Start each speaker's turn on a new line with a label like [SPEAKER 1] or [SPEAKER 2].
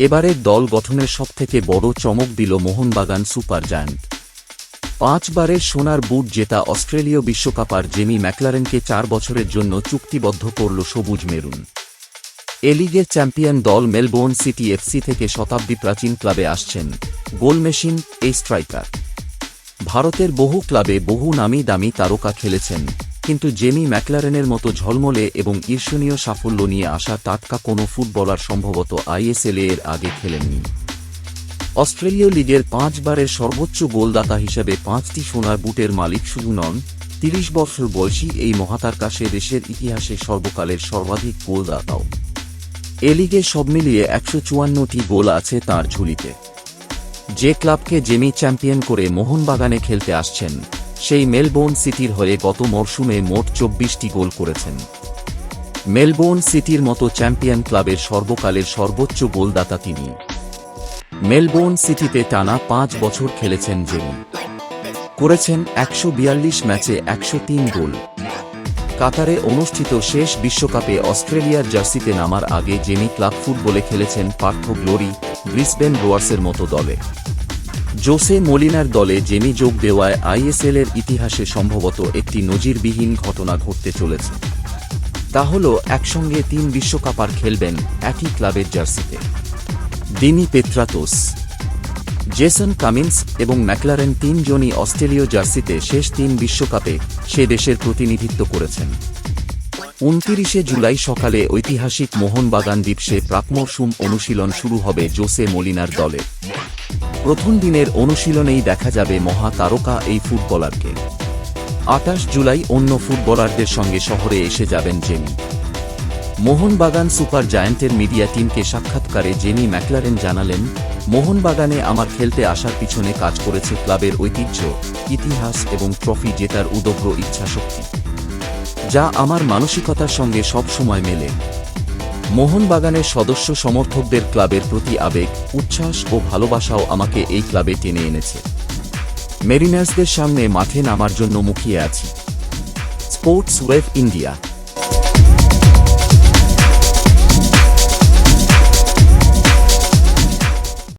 [SPEAKER 1] এবারের দল গঠনের সবথেকে বড় চমক দিল মোহনবাগান সুপার জায়ান্ট পাঁচবারের সোনার বুট জেতা অস্ট্রেলীয় বিশ্বকাপার জেমি ম্যাকলারেনকে চার বছরের জন্য চুক্তিবদ্ধ করল সবুজ মেরুন। এ লিগের চ্যাম্পিয়ন দল মেলবোর্ন সিটি এফসি থেকে শতাব্দী প্রাচীন ক্লাবে আসছেন। গোল মেশিন এই স্ট্রাইকার। ভারতের বহু ক্লাবে বহু নামি দামি তারকা খেলেছেন, কিন্তু জেমি ম্যাকলারেনের মতো ঝলমলে এবং ঈর্ষণীয় সাফল্য নিয়ে আসা টাটকা কোনো ফুটবলার সম্ভবত আইএসএল এর আগে খেলেননি। অস্ট্রেলীয় লিগের পাঁচবারের সর্বোচ্চ গোলদাতা হিসেবে পাঁচটি সোনার বুটের মালিক শুধু নন, তিরিশ বছর বয়সী এই মহাতারকা সে দেশের ইতিহাসে সর্বকালের সর্বাধিক গোলদাতাও। এ লিগে সব মিলিয়ে একশো চুয়ান্নটি গোল আছে তার ঝুলিতে। যে ক্লাবকে জেমি চ্যাম্পিয়ন করে মোহনবাগানে খেলতে আসছেন, সেই মেলবোর্ন সিটির হয়ে গত মরশুমে মোট চব্বিশটি গোল করেছেন। মেলবোর্ন সিটির মতো চ্যাম্পিয়ন ক্লাবের সর্বকালের সর্বোচ্চ গোলদাতা তিনি। মেলবোর্ন সিটিতে টানা পাঁচ বছর খেলেছেন জেমি। করেছেন একশো বিয়াল্লিশ ম্যাচে একশো তিন গোল। কাতারে অনুষ্ঠিত শেষ বিশ্বকাপে অস্ট্রেলিয়ার জার্সিতে নামার আগে জেমি ক্লাব ফুটবলে খেলেছেন পার্থ গ্লোরি ব্রিসবেন রোয়ার্সের মতো দলে। জোসে মলিনার দলে জেমি যোগ দেওয়ায় আইএসএল এর ইতিহাসে সম্ভবত একটি নজিরবিহীন ঘটনা ঘটতে চলেছে। তা হল, একসঙ্গে তিন বিশ্বকাপ আর খেলবেন একই ক্লাবের জার্সিতে। দিনি পেত্রাতোস, জেসন কামিন্স এবং ম্যাকলারেন তিনজনই অস্ট্রেলীয় জার্সিতে শেষ তিন বিশ্বকাপে সে দেশের প্রতিনিধিত্ব করেছেন। উনতিরিশে জুলাই সকালে ঐতিহাসিক মোহনবাগান দ্বীপসে প্রাকমরসুম অনুশীলন শুরু হবে জোসে মলিনার দলে। প্রথম দিনের অনুশীলনেই দেখা যাবে মহা তারকা এই ফুটবলারকে। আটাশ জুলাই অন্য ফুটবলারদের সঙ্গে শহরে এসে যাবেন জেমি। মোহনবাগান সুপার জায়ান্টের মিডিয়া টিমকে সাক্ষাৎকারে জেমি ম্যাকলারেন জানালেন, মোহনবাগানে আমার খেলতে আসার পিছনে কাজ করেছে ক্লাবের ঐতিহ্য, ইতিহাস এবং ট্রফি জেতার উদগ্র ইচ্ছাশক্তি। যা আমার মানসিকতার সঙ্গে সব সময় মেলে। মোহনবাগানের সদস্য সমর্থকদের ক্লাবের প্রতি আবেগ, উচ্ছ্বাস ও ভালোবাসাও আমাকে এই ক্লাবে টেনে এনেছে। মেরিনার্সদের সামনে মাঠে নামার জন্য মুখিয়ে আছি। Sports web India